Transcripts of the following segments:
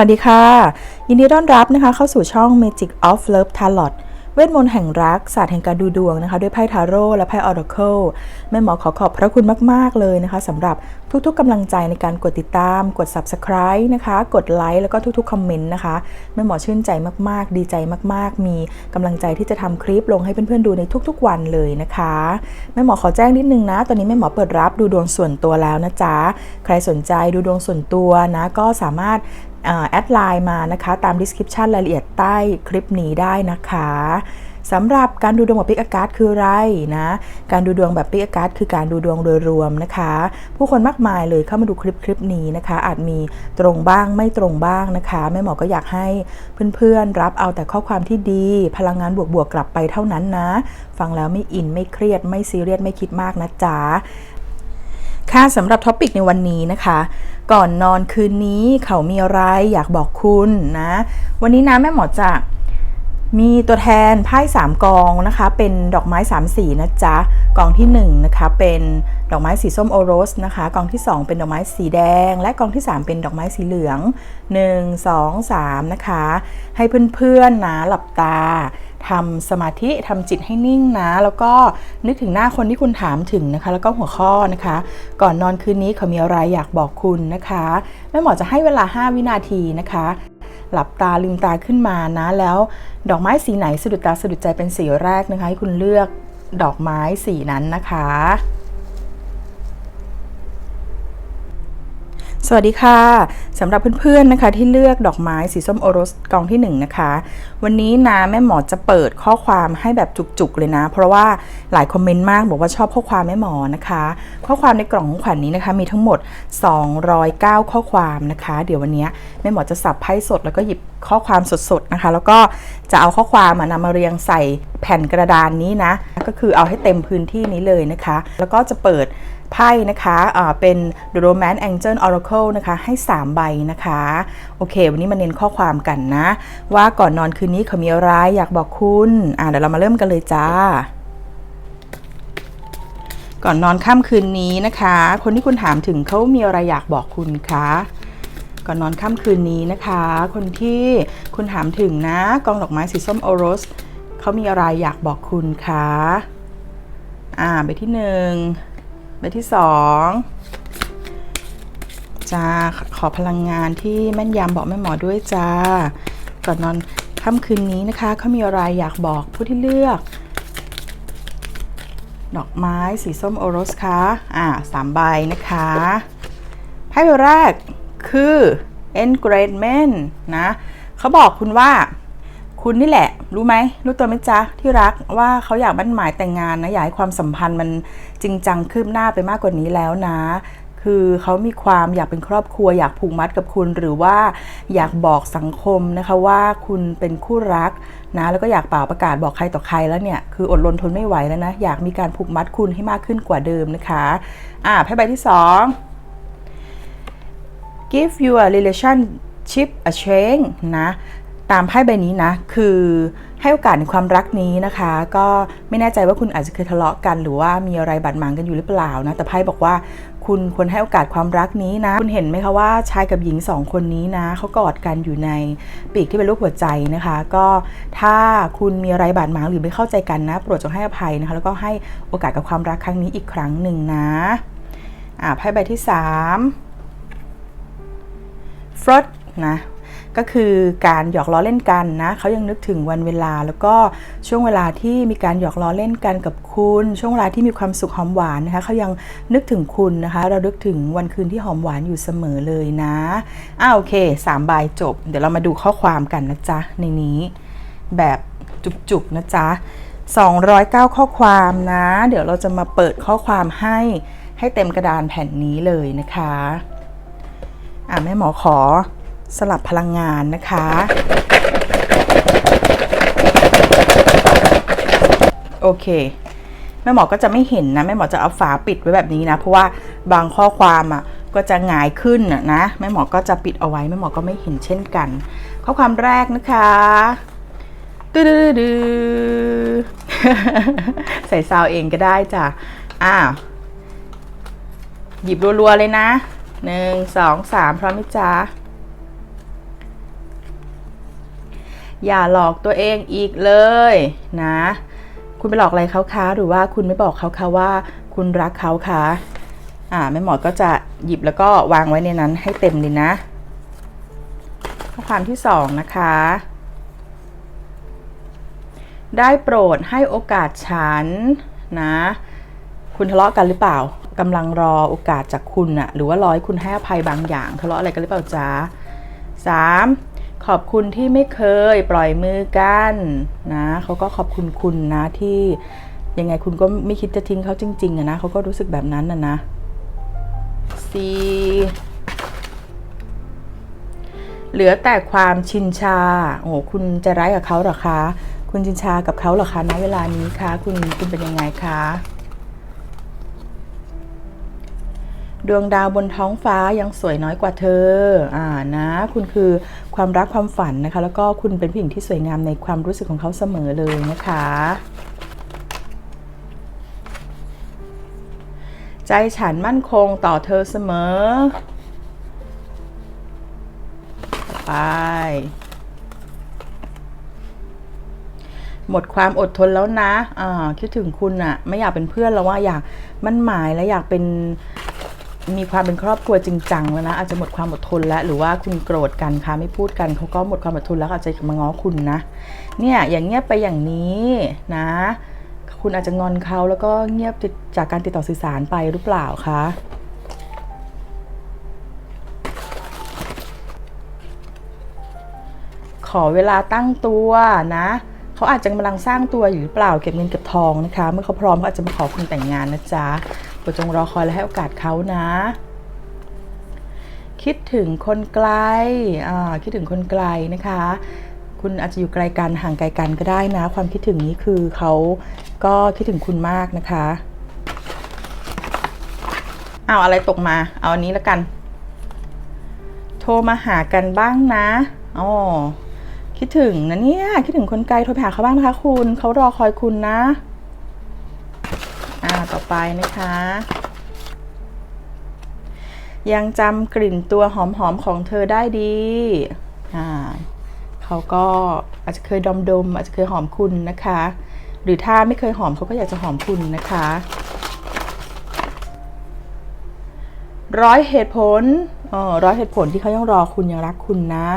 วัสดีค่ะ ยินดีต้อนรับนะคะเข้าสู่ช่อง Magic of Love Tarot เวทมนต์แห่งรักศาสตร์แห่งการดูดวงนะคะ ด้วยไพ่ทาโร่และไพ่ Oracle แม่หมอขอขอบพระคุณมาก ๆ เลยนะคะสำหรับทุกๆกำลังใจในการกดติดตาม กด Subscribe นะคะ กดไลค์แล้วก็ทุกๆคอมเมนต์นะคะ แม่หมอชื่นใจมากๆ ดีใจมากๆ มีกำลังใจที่จะทำคลิปลงให้เพื่อนๆดูในทุกๆ วันเลยนะคะ แม่หมอขอแจ้งนิดนึงนะ ตอนนี้แม่หมอเปิดรับดูดวงส่วนตัวแล้วนะจ๊ะใครสนใจดูดวงส่วนตัวนะก็สามารถ แอดไลน์มานะคะ ตาม description รายละเอียดใต้คลิปนี้ได้นะคะสำหรับการดูดวงแบบปิกอากาศคืออะไรนะ การดูดวงแบบปิกอากาศคือการดูดวงโดยรวมนะคะ ผู้คนมากมายเลยเข้ามาดูคลิปคลิปนี้นะคะ อาจมีตรงบ้างไม่ตรงบ้างนะคะแม่หมอก็อยากให้เพื่อนๆ รับเอาแต่ข้อความที่ดี พลังงานบวกๆกลับไปเท่านั้นนะ ฟังแล้วไม่อินไม่เครียดไม่ซีเรียสไม่คิดมากนะจ๊ะ ค่ะสำหรับท็อปิกในวันนี้นะคะ ก่อนนอนคืนนี้เขามีอะไรอยากบอกคุณนะ วันนี้นะแม่หมอจะ มีตัวแทนไพ่สามกองนะคะ เป็นดอกไม้สามสีนะจ๊ะกองที่1นงนะคะเป็นดอกไม้สีส้มโอโรสนะคะ กองที่ 2 เป็นดอกไม้สีแดง และกองที่ 3 เป็นดอกไม้สีเหลือง 1 2 3นะคะ ให้เพื่อนๆนะหลับตาทำสมาธิทำจิตให้นิ่งนะ แล้วก็นึกถึงหน้าคนที่คุณถามถึงนะคะ แล้วก็หัวข้อนะคะ ก่อนนอนคืนนี้เขามีอะไรอยากบอกคุณนะคะแม่หมอจะให้เวลา 5 วินาทีนะคะ หลับตาลืมตาขึ้นมานะ แล้วดอกไม้สีไหนสะดุดตาสะดุดใจเป็นสีแรกนะคะ ให้คุณเลือกดอกไม้สีนั้นนะคะ สวัสดีค่ะสำหรับเพื่อนๆนะคะที่เลือกดอกไม้สีส้มโอรสกองที่1นนะคะ วันนี้นะแม่หมอจะเปิดข้อความให้แบบจุกๆเลยนะ เพราะว่าหลายคอมเมนต์มากบอกว่าชอบข้อความแม่หมอนะคะ ข้อความในกล่องของขวัญนนี้นะคะ มีทั้งหมด 209 ข้อความนะคะ เดี๋ยววันนี้แม่หมอจะสับไพ่สดแล้วก็หยิบข้อความสดๆนะคะ แล้วก็จะเอาข้อความนำมาเรียงใส่แผ่นกระดานนี้นะก็คือเอาให้เต็มพื้นที่นี้เลยนะคะ แล้วก็จะเปิด ไพ่นะคะะเป็น The Romance Angel Oracle นะคะ ให้ 3 ใบนะคะ โอเค วันนี้มาเน้นข้อความกันนะ ว่าก่อนนอนคืนนี้เขามีอะไรอยากบอกคุณ อ่าเดี๋ยวเรามาเริ่มกันเลยจ้า ก่อนนอนค่ำคืนนี้นะคะ คนที่คุณถามถึงเขามีอะไรอยากบอกคุณคะก่อนนอนค่ำคืนนี้นะคะ คนที่คุณถามถึงนะ กองดอกไม้สีส้มโอรสเขามีอะไรอยากบอกคุณคะ อ่า ไปที่หนึ่ง ใบที่สองจ้าขอพลังงานที่แม่นยำบอกแม่หมอด้วยจ้า ก่อนนอนค่ำคืนนี้นะคะเขามีอะไรอยากบอกผู้ที่เลือก ดอกไม้สีส้มโอรสคะอ่าสามใบนะคะไพ่ใบแรกคือ engagement นะเขาบอกคุณว่า คุณนี่แหละ รู้ไหมรู้ตัวไหมจ๊ะที่รักว่าเขาอยากมั่นหมายแต่งงานนะอยากให้ความสัมพันธ์มันจริงจังคืบหน้าไปมากกว่านี้แล้วนะ คือเขามีความอยากเป็นครอบครัว อยากผูกมัดกับคุณ หรือว่าอยากบอกสังคมนะคะว่าคุณเป็นคู่รักนะแล้วก็อยากเป่าประกาศบอกใครต่อใครแล้วเนี่ยคืออดรนทนไม่ไหวแล้วนะอยากมีการผูกมัดคุณให้มากขึ้นกว่าเดิมนะคะอ่าไพ่ใบที่สอง give your relationship a chance นะ ตามไพ่ใบนี้นะ คือให้โอกาสในความรักนี้นะคะ ก็ไม่แน่ใจว่าคุณอาจจะเคยทะเลาะกัน หรือว่ามีอะไรบาดหมางกันอยู่หรือเปล่านะ แต่ไพ่บอกว่าคุณควรให้โอกาสความรักนี้นะ คุณเห็นไหมคะว่าชายกับหญิงสองคนนี้นะเขากอดกันอยู่ในปีกที่เป็นรูปหัวใจนะคะ ก็ถ้าคุณมีอะไรบาดหมางหรือไม่เข้าใจกันนะ โปรดจงให้อภัยนะคะ แล้วก็ให้โอกาสกับความรักครั้งนี้อีกครั้งหนึ่งนะอ่าไพ่ใบที่สามฟรอนะ ก็คือการหยอกล้อเล่นกันนะเขายังนึกถึงวันเวลา แล้วก็ช่วงเวลาที่มีการหยอกล้อเล่นกันกับคุณ ช่วงเวลาที่มีความสุขหอมหวานนะคะเขายังนึกถึงคุณนะคะ เรานึกถึงวันคืนที่หอมหวานอยู่เสมอเลยนะอ้าโอเคสามใบจบ เดี๋ยวเรามาดูข้อความกันนะจ๊ะในนี้แบบจุกๆนะจ๊ะ209 ข้อความนะ เดี๋ยวเราจะมาเปิดข้อความให้ให้เต็มกระดานแผ่นนี้เลยนะคะ อะแม่หมอขอ สลับพลังงานนะคะ โอเคแม่หมอก็จะไม่เห็นนะแม่หมอจะเอาฝาปิดไว้แบบนี้นะ เพราะว่าบางข้อความอะก็จะหงายขึ้นนะแม่หมอก็จะปิดเอาไว้แม่หมอก็ไม่เห็นเช่นกัน ข้อความแรกนะคะดื้อใส่ซาวเองก็ได้จ้ะอ้าวหยิบรัวๆเลยนะหนึ่งสองสามพร้อมไหมจ๊ะ อย่าหลอกตัวเองอีกเลยนะ คุณไปหลอกอะไรเขาคะหรือว่าคุณไม่บอกเขาคะว่า คุณรักเขาคะอ่าแม่หมอก็จะหยิบแล้วก็วางไว้ในนั้นให้เต็มเลยนะ ข้อความที่สองนะคะ ได้โปรดให้โอกาสฉันนะ คุณทะเลาะกันหรือเปล่ากำลังรอโอกาสจากคุณอะหรือว่ารอให้คุณให้อภัยบางอย่าง ทะเลาะอะไรกันหรือเปล่าจ๊ะสาม ขอบคุณที่ไม่เคยปล่อยมือกันนะเขาก็ขอบคุณคุณนะที่ยังไงคุณก็ไม่คิดจะทิ้งเขาจริงๆอะนะเขาก็รู้สึกแบบนั้นนะนะสีเหลือแต่ความชินชา โอ้โหคุณจะร้ายกับเขาหรอคะ คุณชินชากับเขาหรอคะณเวลานี้คะ คุณคุณเป็นยังไงคะ ดวงดาวบนท้องฟ้ายังสวยน้อยกว่าเธอ อ่านะ คุณคือ ความรักความฝันนะคะ แล้วก็คุณเป็นผู้หญิงที่สวยงามในความรู้สึกของเขาเสมอเลยนะคะ ใจฉันมั่นคงต่อเธอเสมอ ไป หมดความอดทนแล้วนะ อ่า คิดถึงคุณอะไม่อยากเป็นเพื่อนแล้วว่าอยากมั่นหมายและอยากเป็น มีความเป็นครอบครัวจริงจังแล้วนะ อาจจะหมดความอดทนแล้ว หรือว่าคุณโกรธกันคะไม่พูดกันเขาก็หมดความอดทนแล้วอาจจะมาง้อคุณนะ เนี่ยอย่างเงียบไปอย่างนี้นะ คุณอาจจะงอนเขาแล้วก็เงียบจากการติดต่อสื่อสารไปหรือเปล่าคะขอเวลาตั้งตัวนะเขาอาจจะกำลังสร้างตัวอยู่หรือเปล่าเก็บเงินเก็บทองนะคะ เมื่อเขาพร้อมเขาอาจจะมาขอคุณแต่งงานนะจ๊ะ ปรดจงรอคอยและให้โอกาสเขานะ คิดถึงคนไกลคิดถึงคนไกลนะคะ คุณอาจจะอยู่ไกลกันห่างไกลกันก็ได้นะ ความคิดถึงนี้คือเขาก็คิดถึงคุณมากนะคะเอาอะไรตกมา เอาอันนี้แล้วกัน โทรมาหากันบ้างนะอ๋อคิดถึงนะเนี่ย คิดถึงคนไกลโทรไปหาเขาบ้างนะคะ คุณเขารอคอยคุณนะ ไปนะคะ ยังจำกลิ่นตัวหอมๆของเธอได้ดีอ่าเขาก็อาจจะเคยดมดมๆอาจจะเคยหอมคุณนะคะ หรือถ้าไม่เคยหอมเขาก็อยากจะหอมคุณนะคะร้อยเหตุผลอ๋อร้อยเหตุผลที่เขายังรอคุณยังรักคุณนะ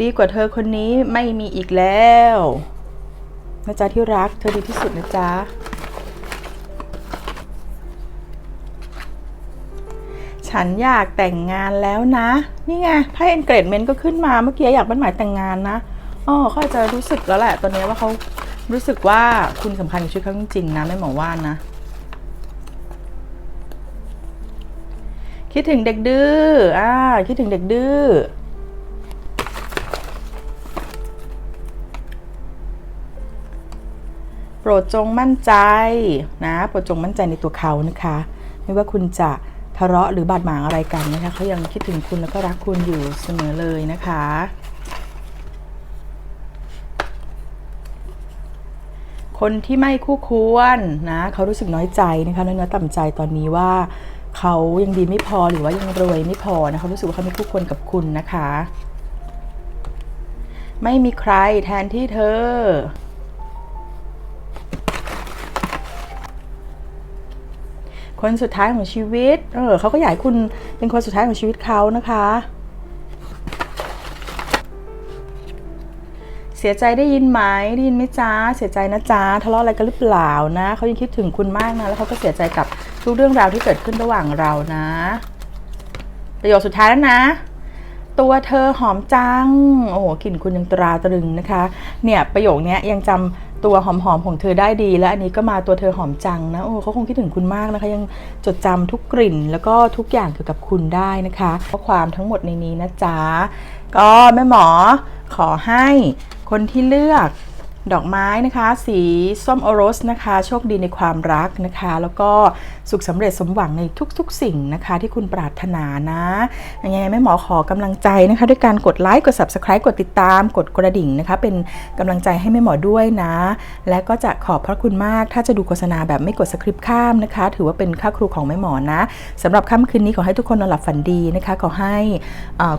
ดีกว่าเธอคนนี้ไม่มีอีกแล้ว นะจ๊ะที่รัก เธอดีที่สุดนะจ๊ะฉันอยากแต่งงานแล้วนะ นี่ไงไพ่เอ็นเกรดเมนต์ก็ขึ้นมาเมื่อกี้อยากเป็นหมายแต่งงานนะอ๋อเขาจจะรู้สึกแล้วแหละตอนนี้ว่าเขารู้สึกว่าคุณสำคัญกับชีวิตเขาจริงๆนะไม่หมอว่านะ คิดถึงเด็กดื้ออ่าคิดถึงเด็กดื้อ โปรดจงมั่นใจนะ โปรดจงมั่นใจในตัวเขานะคะ ไม่ว่าคุณจะทะเลาะหรือบาดหมางอะไรกันนะคะเขายังคิดถึงคุณแล้วก็รักคุณอยู่เสมอเลยนะคะ คนที่ไม่คู่ควรนะเขารู้สึกน้อยใจนะคะน้อยต่ำใจตอนนี้ว่าเขายังดีไม่พอหรือว่ายังรวยไม่พอนะเขารู้สึกว่าเขาไม่คู่ควรกับคุณนะคะ ไม่มีใครแทนที่เธอ คนสุดท้ายของชีวิต เออเขาก็อยากให้คุณเป็นคนสุดท้ายของชีวิตเขานะคะ เสียใจได้ยินไหมได้ยินไหมจ้า เสียใจนะจ้าทะเลาะอะไรกันหรือเปล่านะเขายังคิดถึงคุณมากนะ แล้วเขาก็เสียใจกับทุกเรื่องราวที่เกิดขึ้นระหว่างเรานะ ประโยคสุดท้ายแล้วนะตัวเธอหอมจัง โอ้โห กลิ่นคุณยังตราตรึงนะคะ เนี่ย ประโยคนี้ยังจำ ตัวหอมๆของเธอได้ดี และอันนี้ก็มาตัวเธอหอมจังนะโอ้เขาคงคิดถึงคุณมากนะคะ ยังจดจำทุกกลิ่น แล้วก็ทุกอย่างเกี่ยวกับคุณได้นะคะข้อความทั้งหมดในนี้นะจ๊ะก็แม่หมอขอให้คนที่เลือก ดอกไม้นะคะ สีส้มโอรสนะคะ โชคดีในความรักนะคะ แล้วก็สุขสำเร็จสมหวังในทุกๆ สิ่งนะคะ ที่คุณปรารถนานะยังไงแม่หมอขอกำลังใจนะคะ ด้วยการกดไลค์กด subscribe กดติดตาม กดกระดิ่งนะคะ เป็นกำลังใจให้แม่หมอด้วยนะ และก็จะขอบพระคุณมาก ถ้าจะดูโฆษณาแบบไม่กดสคริปต์ข้ามนะคะ ถือว่าเป็นค่าครูของแม่หมอนะสำหรับค่ำคืนนี้ขอให้ทุกคนนอนหลับฝันดีนะคะขอให้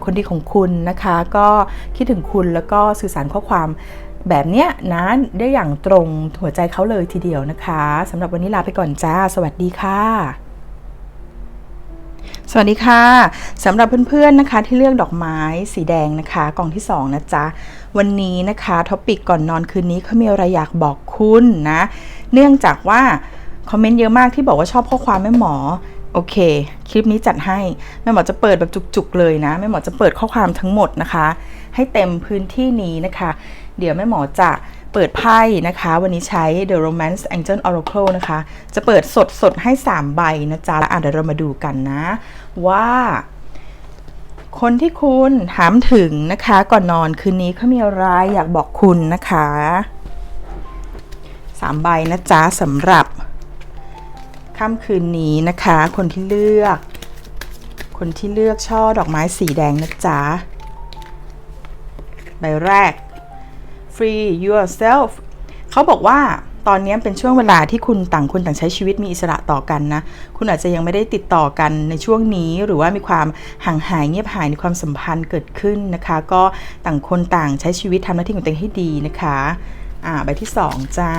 คนดีของคุณนะคะ ก็คิดถึงคุณแล้วก็สื่อสารข้อความ แบบเนี้ยนะได้อย่างตรงหัวใจเขาเลยทีเดียวนะคะสำหรับวันนี้ลาไปก่อนจ้า สวัสดีค่ะสวัสดีค่ะสำหรับเพื่อนๆนะคะที่เลือกดอกไม้สีแดงนะคะกล่องที่ 2 นะจ๊ะ วันนี้นะคะท็อปิกก่อนนอนคืนนี้เขามีอะไรอยากบอกคุณนะ เนื่องจากว่า คอมเมนต์เยอะมากที่บอกว่าชอบข้อความแม่หมอ โอเค คลิปนี้จัดให้ แม่หมอจะเปิดแบบจุกๆเลยนะ แม่หมอจะเปิดข้อความทั้งหมดนะคะ ให้เต็มพื้นที่นี้นะคะ เดี๋ยวแม่หมอจะเปิดไพ่นะคะ วันนี้ใช้ The Romance Angel Oracle นะคะ จะเปิดสดสดให้ 3 ใบนะจ๊ะแล้วเดี๋ยวเรามาดูกันนะ ว่าคนที่คุณถามถึงนะคะ ก่อนนอนคืนนี้เขามีอะไรอยากบอกคุณนะคะสามใบนะจ๊ะสำหรับค่ำคืนนี้นะคะ คนที่เลือก คนที่เลือกช่อดอกไม้สีแดงนะจ๊ะใบแรก free yourself เขาบอกว่าตอนนี้เป็นช่วงเวลาที่คุณต่างคนต่างใช้ชีวิตมีอิสระต่อกันนะ คุณอาจจะยังไม่ได้ติดต่อกันในช่วงนี้ หรือว่ามีความห่างหายเงียบหายในความสัมพันธ์เกิดขึ้นนะคะ ก็ต่างคนต่างใช้ชีวิตทำหน้าที่ของตัวเองให้ดีนะคะ อ่า ใบที่สองจ้า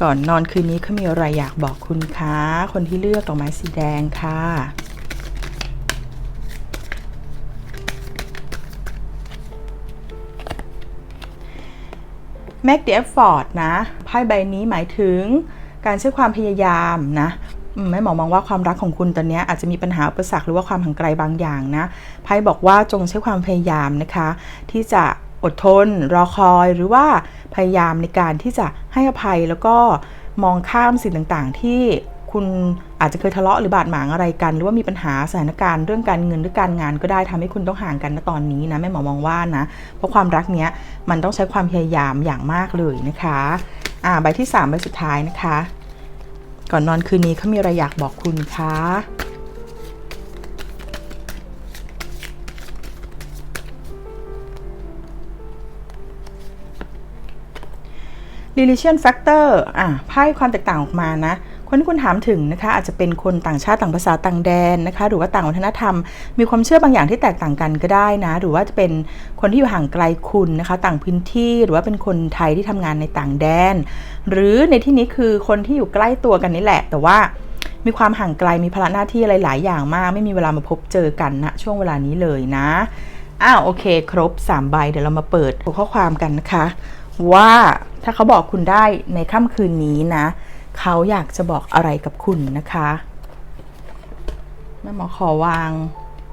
ก่อนนอนคืนนี้เขามีอะไรอยากบอกคุณคะ คนที่เลือกดอกไม้สีแดงค่ะ make the effort นะไพ่ใบนี้หมายถึงการใช้ความพยายามนะอืมแม่หมอมองว่าความรักของคุณตอนนี้อาจจะมีปัญหาอุปสรรคหรือว่าความห่างไกลบางอย่างนะไพ่บอกว่าจงใช้ความพยายามนะคะ ที่จะอดทน รอคอยหรือว่าพยายามในการที่จะให้อภัยแล้วก็มองข้ามสิ่งต่างๆ ที่ คุณอาจจะเคยทะเลาะหรือบาดหมางอะไรกัน หรือว่ามีปัญหาสถานการณ์เรื่องการเงินหรือการงานก็ได้ทำให้คุณต้องห่างกันณตอนนี้นะแม่หมอมองว่านะ เพราะความรักเนี้ยมันต้องใช้ความพยายามอย่างมากเลยนะคะอ่าใบที่ 3 ใบสุดท้ายนะคะ ก่อนนอนคืนนี้เขามีอะไรอยากบอกคุณคะ relation factor อะไพ่ความแตกต่างออกมานะ คนที่คุณถามถึงนะคะอาจจะเป็นคนต่างชาติต่างภาษาต่างแดนนะคะหรือว่าต่างวัฒนธรรม มีความเชื่อบางอย่างที่แตกต่างกันก็ได้นะหรือว่าจะเป็นคนที่อยู่ห่างไกลคุณนะคะ ต่างพื้นที่หรือว่าเป็นคนไทยที่ทำงานในต่างแดน หรือในที่นี้คือคนที่อยู่ใกล้ตัวกันนี่แหละ แต่ว่ามีความห่างไกลมีภาระหน้าที่อะไรหลายอย่างมาก ไม่มีเวลามาพบเจอกันนะช่วงเวลานี้เลยนะอ้าวโอเค ครบ3ใบเดี๋ยวเรามาเปิดข้อความกันนะคะ ว่าถ้าเขาบอกคุณได้ในค่ำคืนนี้นะ เขาอยากจะบอกอะไรกับคุณนะคะแม่หมอขอวาง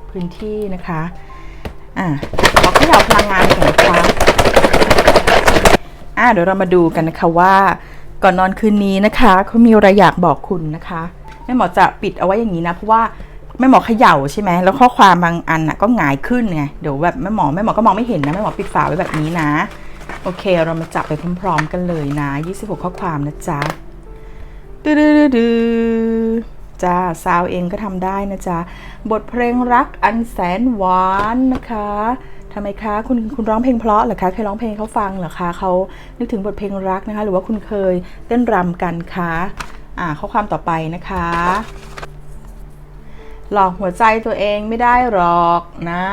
พื้นที่นะคะอะบอกให้เราพลังงานของนะคะอะเดี๋ยวเรามาดูกันนะคะว่า ก่อนนอนคืนนี้นะคะเขามีอะไรอยากบอกคุณนะคะแม่หมอจะปิดเอาไว้อย่างนี้นะเพราะว่าแม่หมอเขย่าใช่ไหมแล้วข้อความบางอันน่ะก็หงายขึ้นไงเดี๋ยวแบบแม่หมอแม่หมอก็มองไม่เห็นนะแม่หมอปิดฝาไว้แบบนี้นะ โอเค เรามาจับไปพร้อม ๆ กันเลยนะ 26 ข้อความนะจ๊ะ ดื้อๆๆจ้าซาวเองก็ทำได้นะจ๊ะ บทเพลงรักอันแสนหวานนะคะทำไมคะคุณคุณร้องเพลงเพราะเหรอคะเคยร้องเพลงเขาฟังเหรอคะเขานึกถึงบทเพลงรักนะคะ หรือว่าคุณเคยเต้นรำกันคะอ่าข้อความต่อไปนะคะ หลอกหัวใจตัวเองไม่ได้หรอกนะ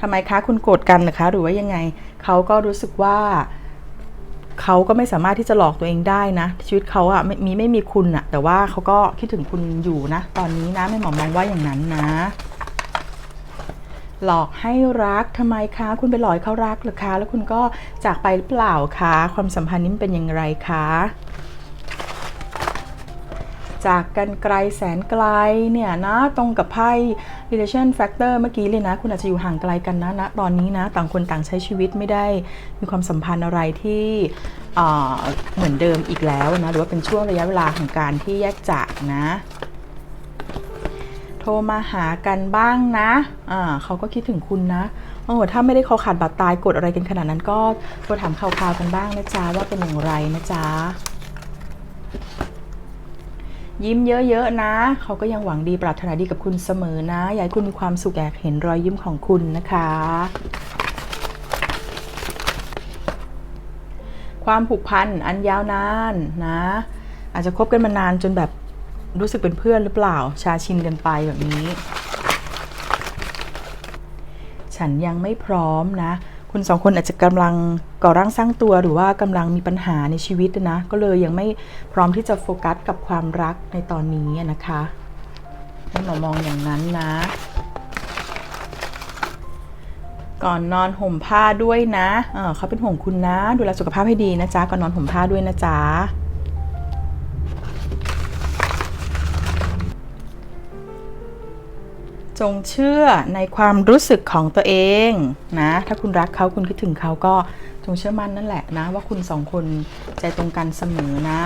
ทำไมคะคุณโกรธกันเหรอคะ หรือว่ายังไงเขาก็รู้สึกว่า เขาก็ไม่สามารถที่จะหลอกตัวเองได้นะ ชีวิตเขาอะไม่มีไม่มีคุณอะแต่ว่าเขาก็คิดถึงคุณอยู่นะ ตอนนี้นะไม่หมอมองว่าอย่างนั้นนะ หลอกให้รักทำไมคะ คุณไปหลอกเขารักหรือคะ แล้วคุณก็จากไปหรือเปล่าคะ ความสัมพันธ์นี้มันเป็นอย่างไรคะ จากกันไกลแสนไกลเนี่ยนะตรงกับไพ่ relation factor เมื่อกี้เลยนะ คุณอาจจะอยู่ห่างไกลกันนะนะตอนนี้นะ ต่างคนต่างใช้ชีวิตไม่ได้มีความสัมพันธ์อะไรที่เหมือนเดิมอีกแล้วนะ หรือว่าเป็นช่วงระยะเวลาของการที่แยกจากนะ โทรมาหากันบ้างนะอ่าเขาก็คิดถึงคุณนะโอ้ถ้าไม่ได้คอขาดบาดตายกดอะไรกันขนาดนั้นก็โทรถามข่าวๆกันบ้างนะจ๊ะว่าเป็นอย่างไรนะจ๊ะ ยิ้มเยอะๆนะ เขาก็ยังหวังดีปรารถนาดีกับคุณเสมอนะ อยากให้คุณมีความสุขอยากเห็นรอยยิ้มของคุณนะคะ ความผูกพันอันยาวนานนะ อาจจะคบกันมานานจนแบบรู้สึกเป็นเพื่อนหรือเปล่า ชาชินกันไปแบบนี้ ฉันยังไม่พร้อมนะ คุณสองคนอาจจะกำลังก่อร่างสร้างตัวหรือว่ากำลังมีปัญหาในชีวิตนะก็เลยยังไม่พร้อมที่จะโฟกัสกับความรักในตอนนี้นะคะให้หมอมองอย่างนั้นนะ ก่อนนอนห่มผ้าด้วยนะเออเขาเป็นห่วงคุณนะ ดูแลสุขภาพให้ดีนะจ๊ะก่อนนอนห่มผ้าด้วยนะจ๊ะ จงเชื่อในความรู้สึกของตัวเองนะ ถ้าคุณรักเขาคุณคิดถึงเขาก็จงเชื่อมั่นนั่นแหละนะ ว่าคุณสองคนใจตรงกันเสมอนะ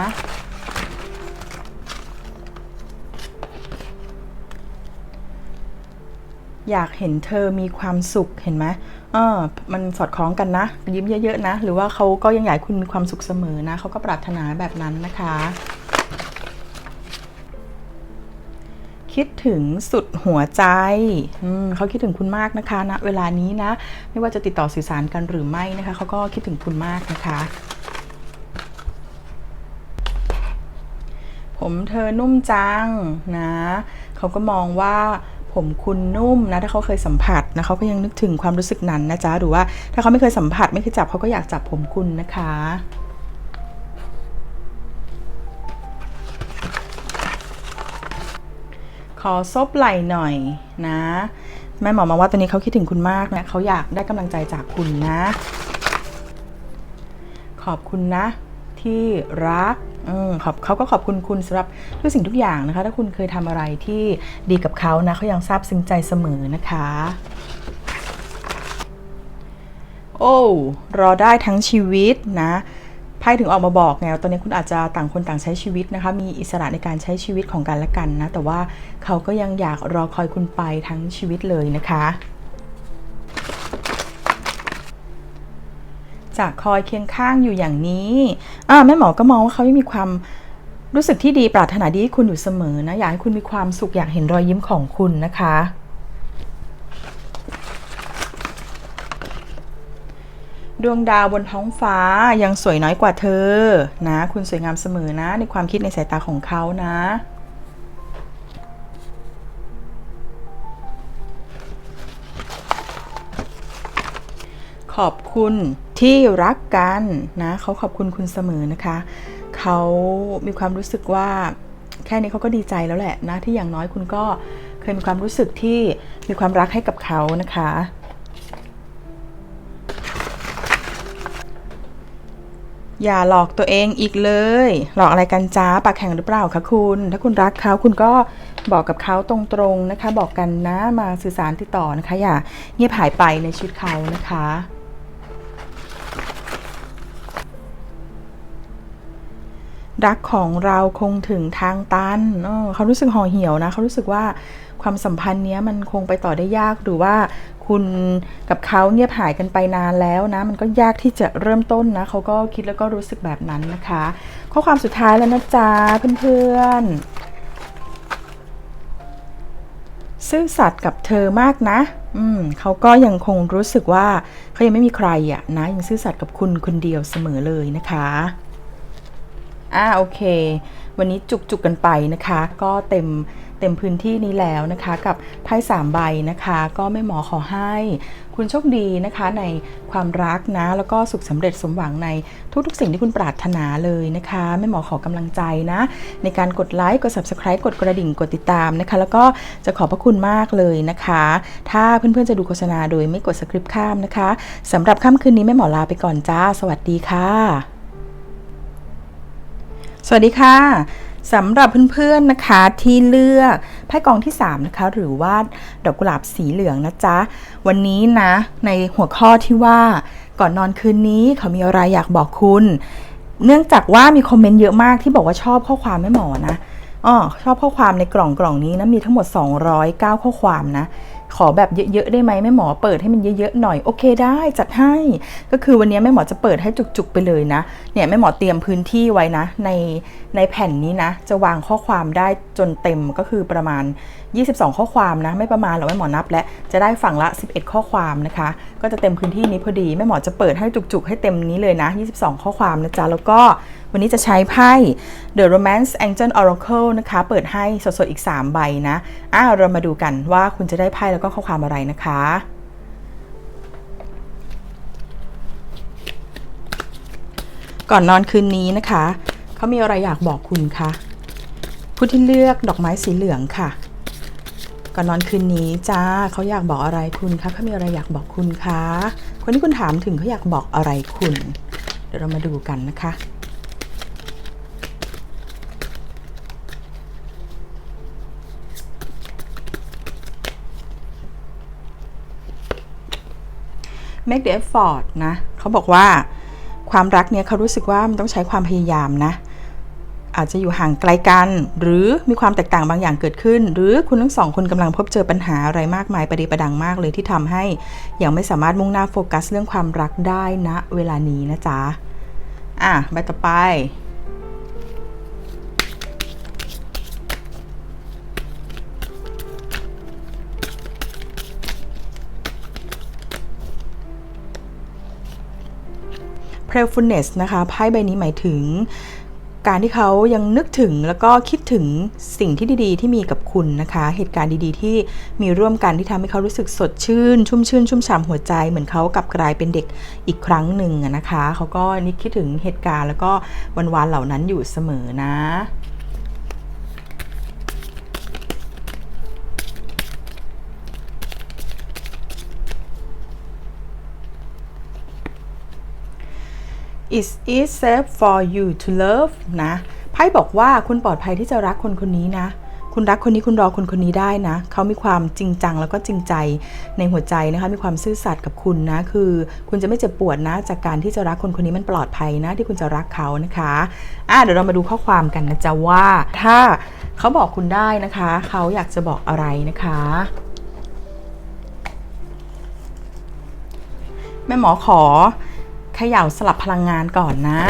อยากเห็นเธอมีความสุขเห็นไหมเออมันสอดคล้องกันนะ ยิ้มเยอะๆนะ หรือว่าเขาก็ยังอยากคุณมีความสุขเสมอนะเขาก็ปรารถนาแบบนั้นนะคะ คิดถึงสุดหัวใจ เขาคิดถึงคุณมากนะคะณนะเวลานี้นะ ไม่ว่าจะติดต่อสื่อสารกันหรือไม่นะคะ เขาก็คิดถึงคุณมากนะคะ ผมเธอนุ่มจังนะ เขาก็มองว่าผมคุณนุ่มนะถ้าเขาเคยสัมผัสนะเขาก็ยังนึกถึงความรู้สึกนั้นนะจ๊ะหรือว่าถ้าเขาไม่เคยสัมผัสไม่เคยจับเขาก็อยากจับผมคุณนะคะ ขอซบไหล่หน่อยนะ แม่หมอมาว่าตอนนี้เขาคิดถึงคุณมากนะเขาอยากได้กำลังใจจากคุณนะ ขอบคุณนะ ที่รักอมขอบเขาก็ขอบคุณคุณสำหรับทุกสิ่งทุกอย่างนะคะ ถ้าคุณเคยทำอะไรที่ดีกับเขานะเขายังซาบซึ้งใจเสมอนะคะ โอ้รอได้ทั้งชีวิตนะ ไพ่ถึงออกมาบอกไงว่าตอนนี้คุณอาจจะต่างคนต่างใช้ชีวิตนะคะ มีอิสระในการใช้ชีวิตของกันและกันนะ แต่ว่าเขาก็ยังอยากรอคอยคุณไปทั้งชีวิตเลยนะคะ จากคอยเคียงข้างอยู่อย่างนี้อ่าแม่หมอก็มองว่าเขายังมีความรู้สึกที่ดีปรารถนาดีให้คุณอยู่เสมอนะ อยากให้คุณมีความสุขอยากเห็นรอยยิ้มของคุณนะคะ ดวงดาวบนท้องฟ้ายังสวยน้อยกว่าเธอ นะ คุณสวยงามเสมอนะ ในความคิดในสายตาของเขานะ ขอบคุณที่รักกันนะเขาขอบคุณคุณเสมอนะคะ เขามีความรู้สึกว่าแค่นี้เขาก็ดีใจแล้วแหละนะ ที่อย่างน้อยคุณก็เคยมีความรู้สึกที่มีความรักให้กับเขานะคะ อย่าหลอกตัวเองอีกเลย หลอกอะไรกันจ้าปากแข็งหรือเปล่าคะคุณ ถ้าคุณรักเขาคุณก็บอกกับเขาตรงๆนะคะ บอกกันนะมาสื่อสารติดต่อนะคะ อย่าเงียบหายไปในชีวิตเขานะคะ รักของเราคงถึงทางตันเออเขารู้สึกห่อเหี่ยวนะเขารู้สึกว่า ความสัมพันธ์เนี้ยมันคงไปต่อได้ยากหรือว่าคุณกับเขาเงียบหายกันไปนานแล้วนะ มันก็ยากที่จะเริ่มต้นนะเขาก็คิดแล้วก็รู้สึกแบบนั้นนะคะ ข้อความสุดท้ายแล้วนะจ๊ะเพื่อนๆซื่อสัตย์กับเธอมากนะอืมเขาก็ยังคงรู้สึกว่าเขายังไม่มีใครอะนะยังซื่อสัตย์กับคุณคนเดียวเสมอเลยนะคะอ่าโอเค วันนี้จุกๆกกันไปนะคะ ก็เต็ม เต็มพื้นที่นี้แล้วนะคะกับไพ่สามใบนะคะ ก็ไม่หมอขอให้คุณโชคดีนะคะในความรักนะ แล้วก็สุขสำเร็จสมหวังในทุกๆ สิ่งที่คุณปรารถนาเลยนะคะไม่หมอขอกำลังใจนะ ในการกดไลค์กด subscribe กดกระดิ่งกดติดตามนะคะ แล้วก็จะขอบพระคุณมากเลยนะคะ ถ้าเพื่อนๆจะดูโฆษณาโดยไม่กดสคริปต์ข้ามนะคะสำหรับค่ำคืนนี้แม่หมอลาไปก่อนจ้า สวัสดีค่ะ สวัสดีค่ะ สำหรับเพื่อนๆนะคะที่เลือกไพ่กองที่3นะคะหรือว่าดอกกุหลาบสีเหลืองนะจ๊ะ วันนี้นะในหัวข้อที่ว่าก่อนนอนคืนนี้เขามีอะไรอยากบอกคุณ เนื่องจากว่ามีคอมเมนต์เยอะมากที่บอกว่าชอบข้อความแม่หมอนะอ๋อชอบข้อความในกล่องกล่องนี้นะมีทั้งหมด 209 ข้อความนะ ขอแบบเยอะๆได้ไหมแม่หมอเปิดให้มันเยอะๆหน่อยโอเคได้จัดให้ ก็คือวันนี้แม่หมอจะเปิดให้จุกๆไปเลยนะเนี่ยแม่หมอเตรียมพื้นที่ไว้นะ ในในแผ่นนี้นะ จะวางข้อความได้จนเต็มก็คือประมาณ 22 ข้อความนะ ไม่ประมาณหรอกแม่หมอนับ และจะได้ฝั่งละ 11 ข้อความนะคะ ก็จะเต็มพื้นที่นี้พอดีแม่หมอจะเปิดให้จุกๆ ให้เต็มนี้เลยนะ 22 ข้อความนะจ๊ะแล้วก็ วันนี้จะใช้ไพ่ The Romance Angel Oracle นะคะ เปิดให้สดๆอีก 3 ใบนะ อ้าวเรามาดูกันว่าคุณจะได้ไพ่แล้วก็ข้อความอะไรนะคะก่อนนอนคืนนี้นะคะ เขามีอะไรอยากบอกคุณคะผู้ที่เลือกดอกไม้สีเหลืองค่ะ ก่อนนอนคืนนี้จ้าเขาอยากบอกอะไรคุณคะเขามีอะไรอยากบอกคุณคะ คนที่คุณถามถึงเขาอยากบอกอะไรคุณ เดี๋ยวเรามาดูกันนะคะ make the effort นะเขาบอกว่าความรักเนี่ยเขารู้สึกว่ามันต้องใช้ความพยายามนะ อาจจะอยู่ห่างไกลกัน หรือมีความแตกต่างบางอย่างเกิดขึ้น หรือคุณทั้งสองคนกำลังพบเจอปัญหาอะไรมากมายประเดประดังมากเลยที่ทำให้ยังไม่สามารถมุ่งหน้าโฟกัสเรื่องความรักได้ณนะเวลานี้นะจ๊ะอะใบต่อไป p r a y f u l n e s s นะคะไพ่ใบนี้หมายถึง การที่เขายังนึกถึงแล้วก็คิดถึงสิ่งที่ดีๆ ที่มีกับคุณนะคะ เหตุการณ์ดีๆ ที่มีร่วมกันที่ทำให้เขารู้สึกสดชื่น ชุ่มชื่น ชุ่มฉ่ำหัวใจ เหมือนเขากลับกลายเป็นเด็กอีกครั้งหนึ่งนะคะ เขาก็นึกคิดถึงเหตุการณ์แล้วก็วันๆเหล่านั้นอยู่เสมอนะ is it safe for you to love นะไพ่บอกว่าคุณปลอดภัยที่จะรักคนคนนี้นะ คุณรักคนนี้คุณรอคนคนนี้ได้นะ เขามีความจริงจังแล้วก็จริงใจในหัวใจนะคะ มีความซื่อสัตย์กับคุณนะ คือคุณจะไม่เจ็บปวดนะ จากการที่จะรักคนคนนี้มันปลอดภัยนะที่คุณจะรักเขานะคะอะเดี๋ยวเรามาดูข้อความกันนะจ๊ะว่า ถ้าเขาบอกคุณได้นะคะ เขาอยากจะบอกอะไรนะคะแม่หมอขอ เขย่าสลับพลังงานก่อนนะ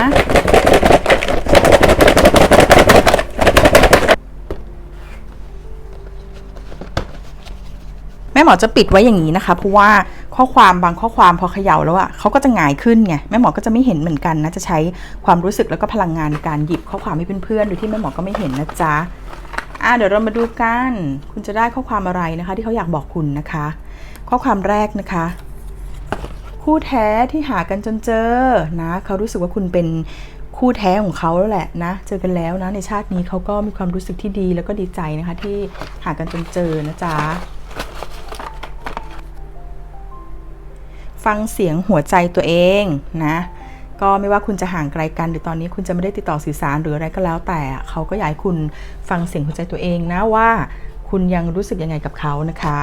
แม่หมอจะปิดไว้อย่างนี้นะคะ เพราะว่าข้อความบางข้อความพอเขย่าแล้วอะเขาก็จะหงายขึ้นไงแม่หมอก็จะไม่เห็นเหมือนกันนะ จะใช้ความรู้สึกแล้วก็พลังงานในการหยิบข้อความให้เพื่อนๆโดยที่แม่หมอก็ไม่เห็นนะจ๊ะอะเดี๋ยวเรามาดูกัน คุณจะได้ข้อความอะไรนะคะ ที่เขาอยากบอกคุณนะคะ ข้อความแรกนะคะ คู่แท้ที่หากันจนเจอนะเขารู้สึกว่าคุณเป็นคู่แท้ของเขาแล้วแหละนะ เจอกันแล้วนะ ในชาตินี้เขาก็มีความรู้สึกที่ดีแล้วก็ดีใจนะคะ ที่หากันจนเจอนะจ๊ะฟังเสียงหัวใจตัวเองนะก็ไม่ว่าคุณจะห่างไกลกันหรือตอนนี้คุณจะไม่ได้ติดต่อสื่อสารหรืออะไรก็แล้วแต่เขาก็อยากให้คุณฟังเสียงหัวใจตัวเองนะว่า คุณยังรู้สึกยังไงกับเขานะคะ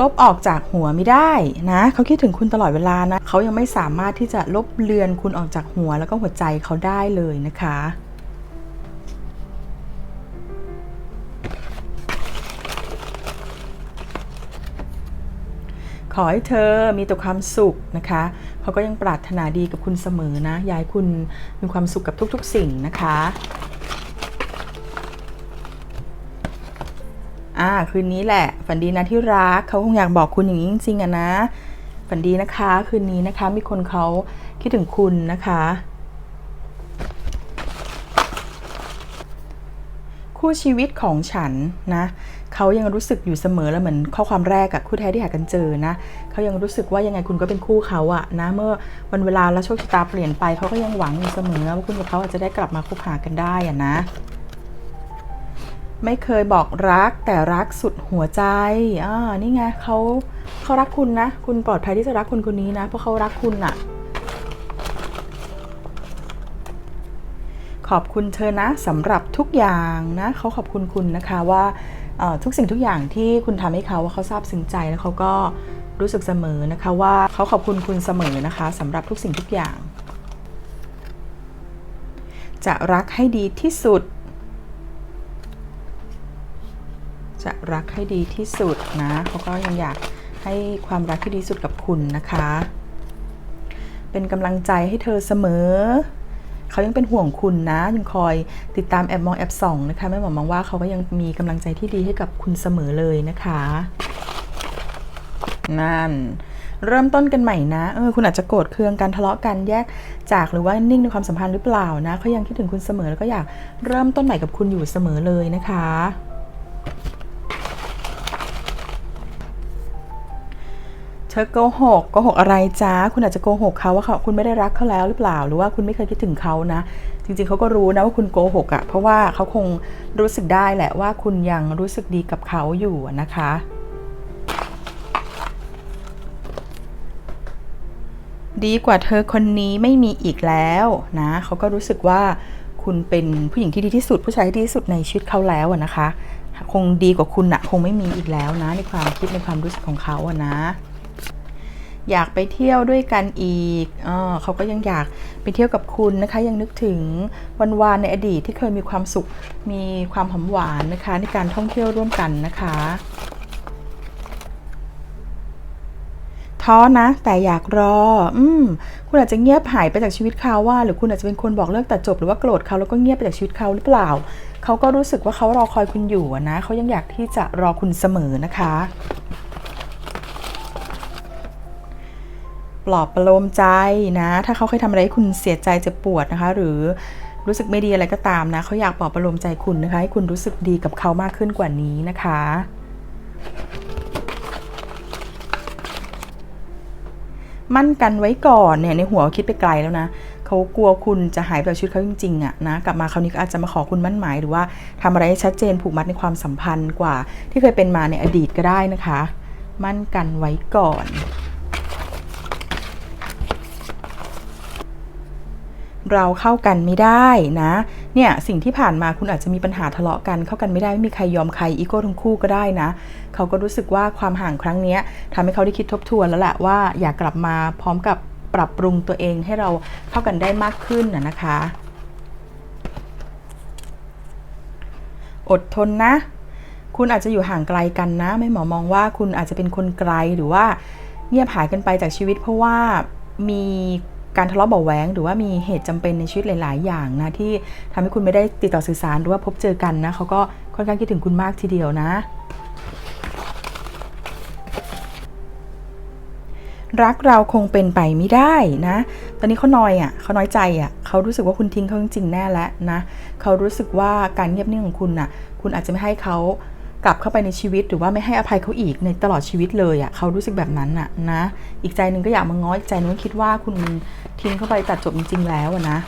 ลบออกจากหัวไม่ได้นะเขาคิดถึงคุณตลอดเวลานะเขายังไม่สามารถที่จะลบเลือนคุณออกจากหัวแล้วก็หัวใจเขาได้เลยนะคะขอให้เธอมีแต่ความสุขนะคะ เขาก็ยังปรารถนาดีกับคุณเสมอนะ ยากให้คุณมีความสุขกับทุกๆสิ่งนะคะ อ่าคืนนี้แหละ ฝันดีนะที่รักเขาคงอยากบอกคุณอย่างนี้จริงๆอะนะ ฝันดีนะคะ คืนนี้นะคะ มีคนเขาคิดถึงคุณนะคะ คู่ชีวิตของฉันนะเขายังรู้สึกอยู่เสมอแล้วเหมือนข้อความแรกอะคู่แท้ที่หากันเจอนะเขายังรู้สึกว่ายังไงคุณก็เป็นคู่เขาอะนะ เมื่อวันเวลาและโชคชะตาเปลี่ยนไปเขาก็ยังหวังอยู่เสมอว่าคุณกับเขาอาจจะได้กลับมาคบหากันได้อะนะ ไม่เคยบอกรักแต่รักสุดหัวใจอ่านี่ไงเขาเขารักคุณนะ คุณปลอดภัยที่จะรักคนคนนี้นะ เพราะเขารักคุณอะขอบคุณเธอนะสำหรับทุกอย่างนะเขาขอบคุณคุณนะคะว่าทุกสิ่งทุกอย่างที่คุณทำให้เขาว่าเขาซาบซึ้งใจแล้วเขาก็รู้สึกเสมอนะคะว่าเขาขอบคุณคุณเสมอนะคะสำหรับทุกสิ่งทุกอย่าง จะรักให้ดีที่สุด จะรักให้ดีที่สุดนะเขาก็ยังอยากให้ความรักที่ดีสุดกับคุณนะคะ เป็นกำลังใจให้เธอเสมอ เขายังเป็นห่วงคุณนะ ยังคอยติดตามแอบมองแอบส่องนะคะแม่หมอมองว่าเขาก็ยังมีกำลังใจที่ดีให้กับคุณเสมอเลยนะคะนั่นเริ่มต้นกันใหม่นะ เออ คุณอาจจะโกรธเคืองกันทะเลาะกันแยกจากหรือว่านิ่งในความสัมพันธ์หรือเปล่านะเขายังคิดถึงคุณเสมอแล้วก็อยากเริ่มต้นใหม่กับคุณอยู่เสมอเลยนะคะ ธอโกหกโกหกอะไรจ้าคุณอาจจะโกหกเขาว่าเขาคุณไม่ได้รักเขาแล้วหรือเปล่า หรือว่าคุณไม่เคยคิดถึงเขานะ จริงๆเขาก็รู้นะว่าคุณโกหกอะ่ะเพราะว่าเขาคงรู้สึกได้แหละว่าคุณยังรู้สึกดีกับเขาอยู่นะคะดีกว่าเธอคนนี้ไม่มีอีกแล้วนะเขาก็รู้สึกว่าคุณเป็นผู้หญิงที่ดีที่สุด ผู้ชายที่ดีที่สุดในชีวิตเขาแล้วนะคะ คงดีกว่าคุณอะคงไม่มีอีกแล้วนะในความคิดในความรู้สึกของเขาอะนะ อยากไปเที่ยวด้วยกันอีกเออเขาก็ยังอยากไปเที่ยวกับคุณนะคะ ยังนึกถึงวันวานในอดีตที่เคยมีความสุข มีความหอมหวานนะคะ ในการท่องเที่ยวร่วมกันนะคะท้อนะแต่อยากรอ อืม คุณอาจจะเงียบหายไปจากชีวิตเขาว่า หรือคุณอาจจะเป็นคนบอกเลิกแต่จบ หรือว่าโกรธเขาแล้วก็เงียบไปจากชีวิตเขาหรือเปล่า เขาก็รู้สึกว่าเขารอคอยคุณอยู่นะ เขายังอยากที่จะรอคุณเสมอนะคะ ปลอบประโลมใจนะ ถ้าเขาเคยทำอะไรให้คุณเสียใจเจ็บปวดนะคะ หรือรู้สึกไม่ดีอะไรก็ตามนะเขาอยากปลอบประโลมใจคุณนะคะ ให้คุณรู้สึกดีกับเขามากขึ้นกว่านี้นะคะ มั่นกันไว้ก่อนเนี่ยในหัวคิดไปไกลแล้วนะเขากลัวคุณจะหายไปจากชีวิตเขาจริงๆอะนะกลับมาคราวนี้ก็อาจจะมาขอคุณมั่นหมายหรือว่าทำอะไรให้ชัดเจนผูกมัดในความสัมพันธ์กว่า ที่เคยเป็นมาในอดีตก็ได้นะคะ มั่นกันไว้ก่อน เราเข้ากันไม่ได้นะ เนี่ยสิ่งที่ผ่านมาคุณอาจจะมีปัญหาทะเลาะกันเข้ากันไม่ได้ไม่มีใครยอมใครอีโก้ทั้งคู่ก็ได้นะ เขาก็รู้สึกว่าความห่างครั้งนี้ทำให้เขาได้คิดทบทวนแล้วแหละว่าอยากกลับมาพร้อมกับปรับปรุงตัวเองให้เราเข้ากันได้มากขึ้นนะนะคะ อดทนนะ คุณอาจจะอยู่ห่างไกลกันนะ ไม่หมอมองว่าคุณอาจจะเป็นคนไกลหรือว่าเงียบหายกันไปจากชีวิตเพราะว่ามี การทะเลาะเบาแหวงหรือว่ามีเหตุจำเป็นในชีวิตหลาย ๆ อย่างนะที่ทำให้คุณไม่ได้ติดต่อสื่อสารหรือว่าพบเจอกันนะเขาก็ค่อนข้างคิดถึงคุณมากทีเดียวนะ รักเราคงเป็นไปไม่ได้นะ ตอนนี้เขานอยอะเขาน้อยใจอะเขารู้สึกว่าคุณทิ้งเขาจริงๆแน่แล้วนะเขารู้สึกว่าการเงียบนิ่งของคุณน่ะ คุณอาจจะไม่ให้เขา กลับเข้าไปในชีวิตหรือว่าไม่ให้อภัยเขาอีกในตลอดชีวิตเลยอะเขารู้สึกแบบนั้นอะนะ อีกใจนึงก็อยากมาง้ออีกใจนึงก็คิดว่าคุณทิ้งเข้าไปตัดจบจริงๆแล้วอะนะ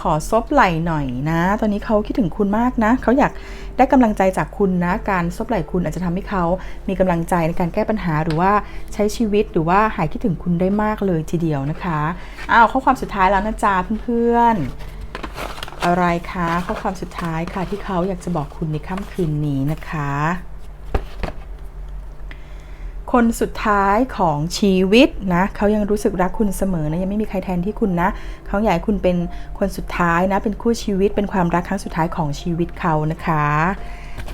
ขอซบไหล่หน่อยนะ ตอนนี้เขาคิดถึงคุณมากนะ เขาอยากได้กำลังใจจากคุณนะ การซบไหล่คุณอาจจะทำให้เขามีกำลังใจในการแก้ปัญหาหรือว่าใช้ชีวิตหรือว่าหายคิดถึงคุณได้มากเลยทีเดียวนะคะ อ้าวข้อความสุดท้ายแล้วนะจ๊ะเพื่อนๆ อะไรคะข้อความสุดท้ายค่ะที่เขาอยากจะบอกคุณในค่ำคืนนี้นะคะ คนสุดท้ายของชีวิตนะเขายังรู้สึกรักคุณเสมอนะยังไม่มีใครแทนที่คุณนะเขาอยากให้คุณเป็นคนสุดท้ายนะเป็นคู่ชีวิตเป็นความรักครั้งสุดท้ายของชีวิตเขานะคะ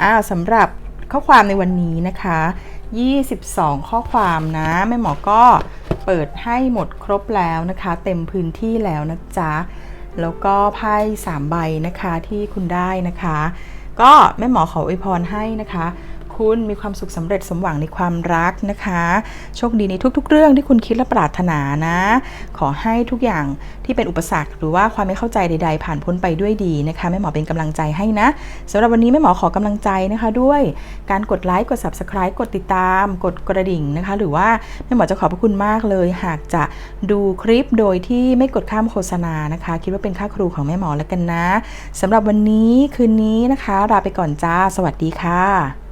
อ้าวสำหรับข้อความในวันนี้นะคะ 22 ข้อความนะแม่หมอก็เปิดให้หมดครบแล้วนะคะ เต็มพื้นที่แล้วนะจ๊ะ แล้วก็ไพ่3ใบนะคะที่คุณได้นะคะ ก็แม่หมอขออวยพรให้นะคะ คุณมีความสุขสำเร็จสมหวังในความรักนะคะ โชคดีในทุก ๆ เรื่องที่คุณคิดและปรารถนานะ ขอให้ทุกอย่างที่เป็นอุปสรรค หรือว่าความไม่เข้าใจใด ๆ ผ่านพ้นไปด้วยดีนะคะแม่หมอเป็นกำลังใจให้นะสำหรับวันนี้แม่หมอขอกำลังใจนะคะด้วย การกดไลค์กด subscribe กดติดตาม กดกระดิ่งนะคะ หรือว่าแม่หมอจะขอบพระคุณมากเลย หากจะดูคลิปโดยที่ไม่กดข้ามโฆษณานะคะ คิดว่าเป็นค่าครูของแม่หมอแล้วกันนะสำหรับวันนี้คืนนี้นะคะลาไปก่อนจ้า สวัสดีค่ะ